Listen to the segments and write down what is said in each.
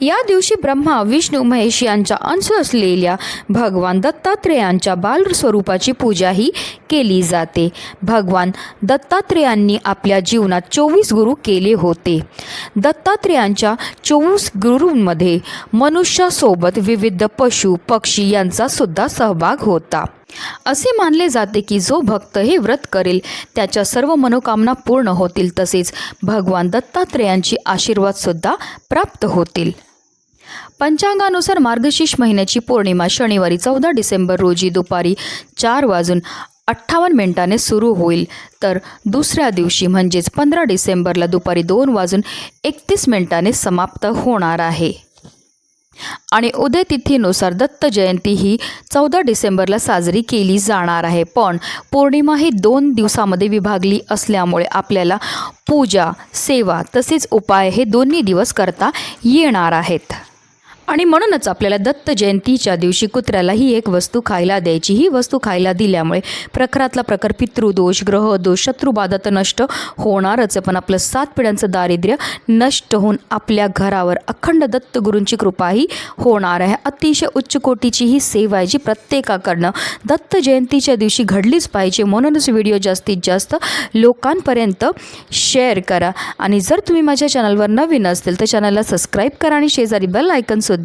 या दिवशी ब्रह्मा विष्णू महेश यांचा अंश असलेल्या भगवान दत्तात्रेयांच्या बालस्वरूपाची पूजाही केली जाते. भगवान दत्तात्रेयांनी आपल्या जीवनात चोवीस गुरु केले होते. दत्तात्रेयांच्या चोवीस गुरूंमध्ये मनुष्यासोबत विविध पशु पक्षी यांचा सुद्धा सहभाग होता. असे मानले जाते की जो भक्त हे व्रत करेल त्याच्या सर्व मनोकामना पूर्ण होतील तसेच भगवान दत्तात्रेयांची आशीर्वादसुद्धा प्राप्त होतील. पंचांगानुसार मार्गशीर्ष महिन्याची पौर्णिमा शनिवारी चौदा डिसेंबर रोजी दुपारी चार वाजून अठ्ठावन्न मिनिटाने सुरू होईल. तर दुसऱ्या दिवशी म्हणजेच पंधरा डिसेंबरला दुपारी दोन वाजून एकतीस मिनिटाने समाप्त होणार आहे. आणि उदय तिथीनुसार दत्त जयंती ही चौदा डिसेंबरला साजरी केली जाणार आहे. पण पौर्णिमा ही दोन दिवसामध्ये विभागली असल्यामुळे आपल्याला पूजा सेवा तसेच उपाय हे दोन्ही दिवस करता येणार आहेत. आणि म्हणूनच आपल्याला दत्त जयंतीच्या दिवशी कुत्र्याला ही एक वस्तू खायला द्यायची. ही वस्तू खायला दिल्यामुळे प्रखरातला प्रखर पितृदोष ग्रहदोष शत्रुबाधा तर नष्ट होणारच पण आपलं सात पिढ्यांचं दारिद्र्य नष्ट होऊन आपल्या घरावर अखंड दत्तगुरूंची कृपाही होणार आहे. अतिशय उच्च कोटीची ही सेवा आहे जी प्रत्येकाकडनं दत्त जयंतीच्या दिवशी घडलीच पाहिजे. म्हणूनच व्हिडिओ जास्तीत जास्त लोकांपर्यंत शेअर करा. आणि जर तुम्ही माझ्या चॅनलवर नवीन असतील तर चॅनलला सबस्क्राईब करा आणि शेजारी बेल आयकनसुद्धा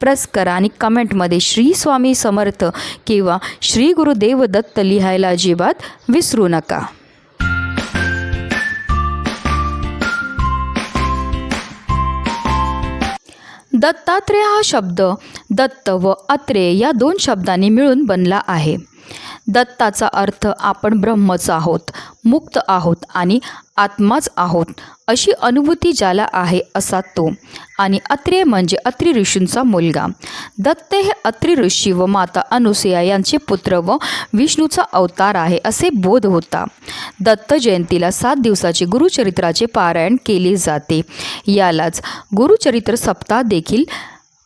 प्रेस करा आणि कमेंटमध्ये श्री स्वामी समर्थ किंवा श्री गुरुदेव दत्त लिहायला अजिबात विसरू नका. दत्तात्रेय हा शब्द दत्त व अत्रेय या दोन शब्दांनी मिळून बनला आहे. दत्ताचा अर्थ आपण ब्रह्मच आहोत मुक्त आहोत आणि आत्माच आहोत अशी अनुभूती ज्याला आहे असा तो. आणि अत्रेय म्हणजे अत्रि ऋषींचा मुलगा. दत्त हे अत्रि ऋषी व माता अनुसया यांचे पुत्र व विष्णूचा अवतार आहे असे बोध होता. दत्त जयंतीला सात दिवसाचे गुरुचरित्राचे पारायण केले जाते. यालाच गुरुचरित्र सप्ताह देखील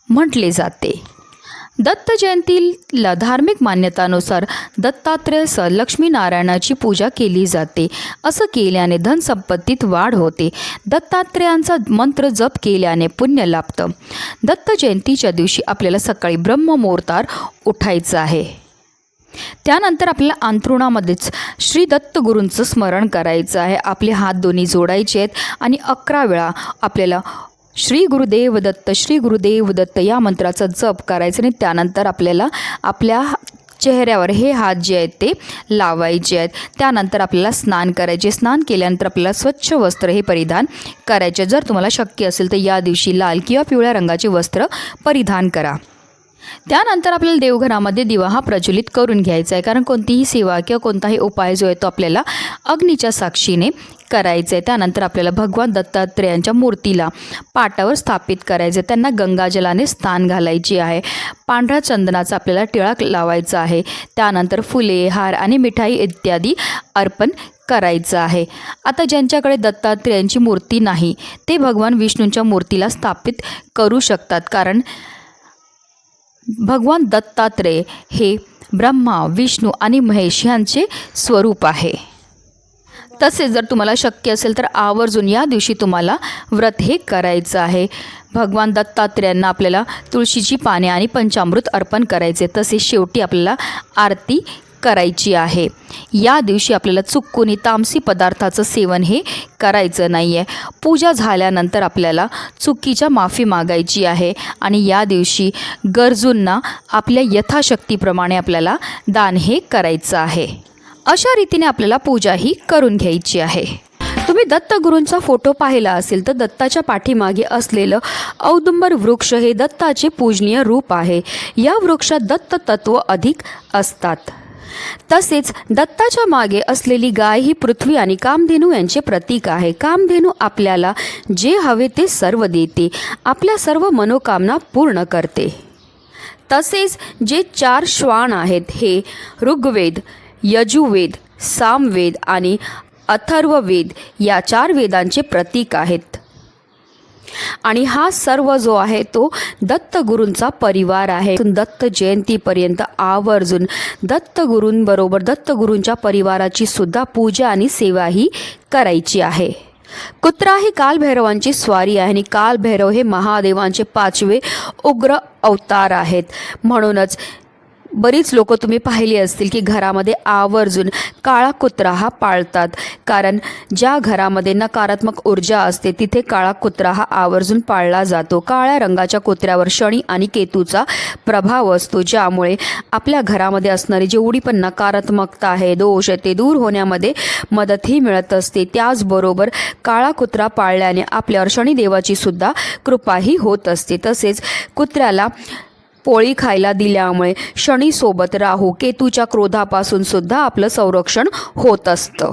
म्हटले जाते. दत्त जयंतीला धार्मिक मान्यतानुसार दत्तात्रेयसह लक्ष्मीनारायणाची पूजा केली जाते. असं केल्याने धनसंपत्तीत वाढ होते. दत्तात्रेयांचा मंत्र जप केल्याने पुण्य लाभतं. दत्त जयंतीच्या दिवशी आपल्याला सकाळी ब्रह्ममुहूर्तावर उठायचं आहे. त्यानंतर आपल्याला अंथरुणामध्येच श्री दत्तगुरूंचं स्मरण करायचं आहे. आपले हात दोन्ही जोडायचे आहेत आणि अकरा वेळा आपल्याला श्री गुरुदेव दत्त श्री गुरुदेव दत्त या मंत्राचा जप करायचा आणि त्यानंतर आपल्याला आपल्या चेहऱ्यावर हे हात जे आहेत ते लावायचे आहेत. त्यानंतर आपल्याला स्नान करायचे. स्नान केल्यानंतर आपल्याला स्वच्छ वस्त्र हे परिधान करायचे. जर तुम्हाला शक्य असेल तर या दिवशी लाल किंवा पिवळ्या रंगाचे वस्त्र परिधान करा. त्यानंतर आपल्याला देवघरामध्ये दिवा हा प्रज्वलित करून घ्यायचा आहे. कारण कोणतीही सेवा किंवा कोणताही उपाय जो आहे तो आपल्याला अग्नीच्या साक्षीने करायचं आहे. त्यानंतर आपल्याला भगवान दत्तात्रेयांच्या मूर्तीला पाटावर स्थापित करायचं आहे. त्यांना गंगाजलाने स्थान घालायची आहे. पांढऱ्या चंदनाचा आपल्याला टिळाक लावायचा आहे. त्यानंतर फुले हार आणि मिठाई इत्यादी अर्पण करायचं आहे. आता ज्यांच्याकडे दत्तात्रेयांची मूर्ती नाही ते भगवान विष्णूंच्या मूर्तीला स्थापित करू शकतात. कारण भगवान दत्तात्रेय हे ब्रह्मा विष्णू आणि महेश यांचे स्वरूप आहे. तसेच जर तुम्हाला शक्य असेल तर आवर्जून या दिवशी तुम्हाला व्रत हे करायचं आहे. भगवान दत्तात्रेयांना आपल्याला तुळशीची पाने आणि पंचामृत अर्पण करायचे. तसेच शेवटी आपल्याला आरती करायची आहे. या दिवशी आपल्याला चुकूनही तामसी पदार्थाचं सेवन हे करायचं नाही आहे पूजा झाल्यानंतर आपल्याला चुकीच्या माफी मागायची आहे आणि या दिवशी गरजूंना आपल्या यथाशक्तीप्रमाणे आपल्याला दान हे करायचं आहे. अशा रीतीने आपल्याला पूजा ही करून घ्यायची आहे. तुम्ही दत्तगुरूंचा फोटो पाहिला असेल तर दत्ताच्या पाठीमागे असलेलं औदुंबर वृक्ष हे दत्ताचे पूजनीय रूप आहे. या वृक्षात दत्त तत्व अधिक असतात. तसेच दत्ताच्या मागे असलेली गाय ही पृथ्वी आणि कामधेनू यांचे प्रतीक आहे. कामधेनू आपल्याला जे हवे ते सर्व देते. आपल्या सर्व मनोकामना पूर्ण करते. तसेच जे चार श्वान आहेत हे ऋग्वेद यजुवेद सामवेद आणि अथर्ववेद या चार वेदांचे प्रतीक आहेत. आणि हा सर्व जो आहे तो दत्तगुरूंचा परिवार आहे. दत्त जयंतीपर्यंत आवर्जून दत्तगुरूंबरोबर दत्तगुरूंच्या परिवाराची सुद्धा पूजा आणि सेवा ही करायची आहे. कुत्रा ही कालभैरवांची स्वारी आहे आणि कालभैरव हे महादेवांचे पाचवे उग्र अवतार आहेत. म्हणूनच बरीच लोक तुम्ही पाहिली असतील की घरामध्ये आवर्जून काळा कुत्रा हा पाळतात. कारण ज्या घरामध्ये नकारात्मक ऊर्जा असते तिथे काळा कुत्रा हा आवर्जून पाळला जातो. काळ्या रंगाच्या कुत्र्यावर शनी आणि केतूचा प्रभाव असतो ज्यामुळे आपल्या घरामध्ये असणारी जेवढी पण नकारात्मकता आहे दोष आहे ते दूर होण्यामध्ये मदतही मिळत असते. त्याचबरोबर काळा कुत्रा पाळल्याने आपल्यावर शनिदेवाची सुद्धा कृपाही होत असते. तसेच कुत्र्याला पोळी खायला दिल्यामुळे शनीसोबत राहू केतूच्या क्रोधापासून सुद्धा आपलं संरक्षण होत असतं.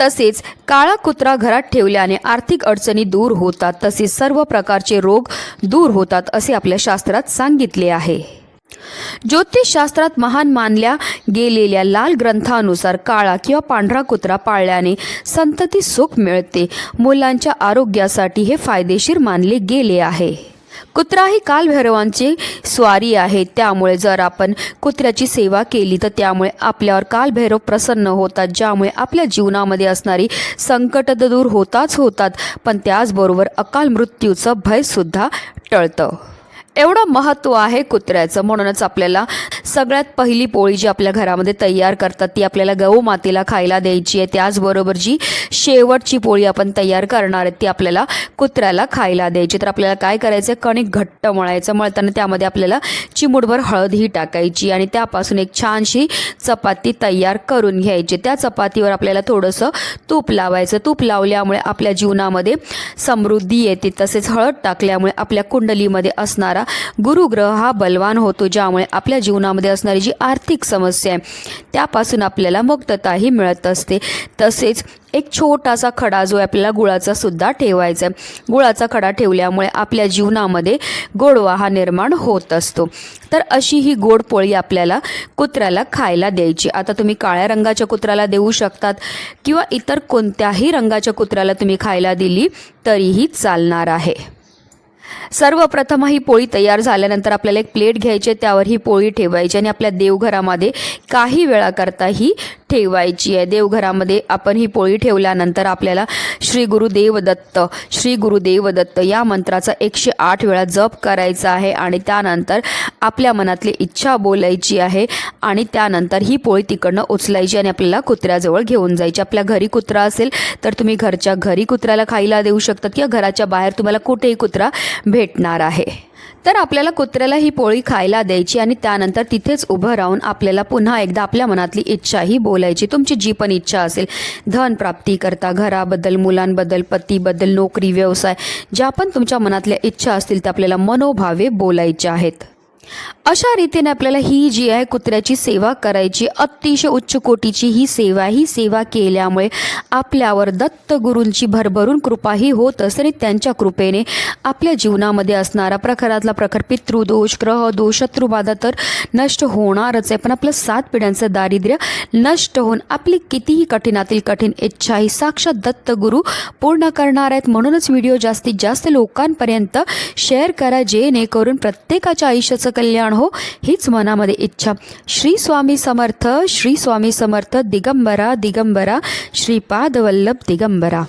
तसेच काळा कुत्रा घरात ठेवल्याने आर्थिक अडचणी दूर होतात. तसेच सर्व प्रकारचे रोग दूर होतात असे आपल्या शास्त्रात सांगितले आहे. ज्योतिषशास्त्रात महान मानल्या गेलेल्या लाल ग्रंथानुसार काळा किंवा पांढरा कुत्रा पाळल्याने संतती सुख मिळते. मुलांच्या आरोग्यासाठी हे फायदेशीर मानले गेले आहे. कुत्रा ही कालभैरवांची स्वारी आहे. त्यामुळे जर आपण कुत्र्याची सेवा केली तर त्यामुळे आपल्यावर कालभैरव प्रसन्न होतात ज्यामुळे आपल्या जीवनामध्ये असणारी संकट तर दूर होताच होतात पण त्याचबरोबर अकाल मृत्यूचं भयसुद्धा टळतं. एवढं महत्त्व आहे कुत्र्याचं. म्हणूनच आपल्याला सगळ्यात पहिली पोळी जी आपल्या घरामध्ये तयार करतात ती आपल्याला गहू मातेला खायला द्यायची आहे. त्याचबरोबर जी शेवटची पोळी आपण तयार करणार आहे ती आपल्याला कुत्र्याला खायला द्यायची. तर आपल्याला काय करायचं कणिक घट्ट मळायचं. मळताना त्यामध्ये आपल्याला चिमूटभर हळदही टाकायची आणि त्यापासून एक छानशी चपाती तयार करून घ्यायची. त्या चपातीवर आपल्याला थोडंसं तूप लावायचं. तूप लावल्यामुळे आपल्या जीवनामध्ये समृद्धी येते. तसेच हळद टाकल्यामुळे आपल्या कुंडलीमध्ये असणारा गुरुग्रह हा बलवान होतो ज्यामुळे आपल्या जीवनामध्ये असणारी जी आर्थिक समस्या आहे त्यापासून आपल्याला मुक्तताही मिळत असते. तसेच एक छोटासा खडा जो आहे आपल्याला गुळाचा सुद्धा ठेवायचा आहे. गुळाचा खडा ठेवल्यामुळे आपल्या जीवनामध्ये गोडवा हा निर्माण होत असतो. तर अशी ही गोड पोळी आपल्याला कुत्र्याला खायला द्यायची. आता तुम्ही काळ्या रंगाच्या कुत्र्याला देऊ शकतात किंवा इतर कोणत्याही रंगाच्या कुत्र्याला तुम्ही खायला दिली तरीही चालणार आहे. सर्वप्रथम ही पोळी तयार झाल्यानंतर आपल्याला एक प्लेट घ्यायची आहे, त्यावर ही पोळी ठेवायची आणि आपल्या देवघरामध्ये काही वेळाकरता ही ठेवायची आहे. देवघरामध्ये आपण ही पोळी ठेवल्यानंतर आपल्याला श्री गुरुदेव दत्त श्री गुरुदेव दत्त या मंत्राचा एकशे आठ वेळा जप करायचा आहे आणि त्यानंतर आपल्या मनातली इच्छा बोलायची आहे आणि त्यानंतर ही पोळी तिकडनं उचलायची आणि आपल्याला कुत्र्याजवळ घेऊन जायची. आपल्या घरी कुत्रा असेल तर तुम्ही घरच्या घरी कुत्र्याला खायला देऊ शकतात किंवा घराच्या बाहेर तुम्हाला कुठेही कुत्रा भेटणार आहे. तर आपल्याला कुत्र्याला ही पोळी खायला द्यायची आणि त्यानंतर तिथेच उभं राहून आपल्याला पुन्हा एकदा आपल्या मनातली इच्छाही बोलायची. तुमची जी पण इच्छा असेल धन प्राप्ती करता घराबद्दल मुलांबद्दल पतीबद्दल नोकरी व्यवसाय ज्या पण तुमच्या मनातल्या इच्छा असतील त्या आपल्याला मनोभावे बोलायच्या आहेत. अशा रीतीने आपल्याला ही जी आहे कुत्र्याची सेवा करायची अतिशय उच्च कोटीची ही सेवा ही सेवा केल्यामुळे आपल्यावर दत्तगुरूंची भरभरून कृपाही होत असते आणि त्यांच्या कृपेने आपल्या जीवनामध्ये असणारा प्रखरातला प्रखर पितृदोष ग्रह दोष शत्रुबाधा तर नष्ट होणारच आहे. पण आपलं सात पिढ्यांचं दारिद्र्य नष्ट होऊन आपली कितीही कठीणातील कठीण इच्छा ही साक्षात दत्त गुरु पूर्ण करणार आहेत. म्हणूनच व्हिडिओ जास्तीत जास्त लोकांपर्यंत शेअर करा जेणेकरून प्रत्येकाच्या आयुष्याचं कल्याण हो हीच मनामध्ये इच्छा. श्री स्वामी समर्थ श्री स्वामी समर्थ दिगंबरा दिगंबरा श्रीपादवल्लभ दिगंबरा.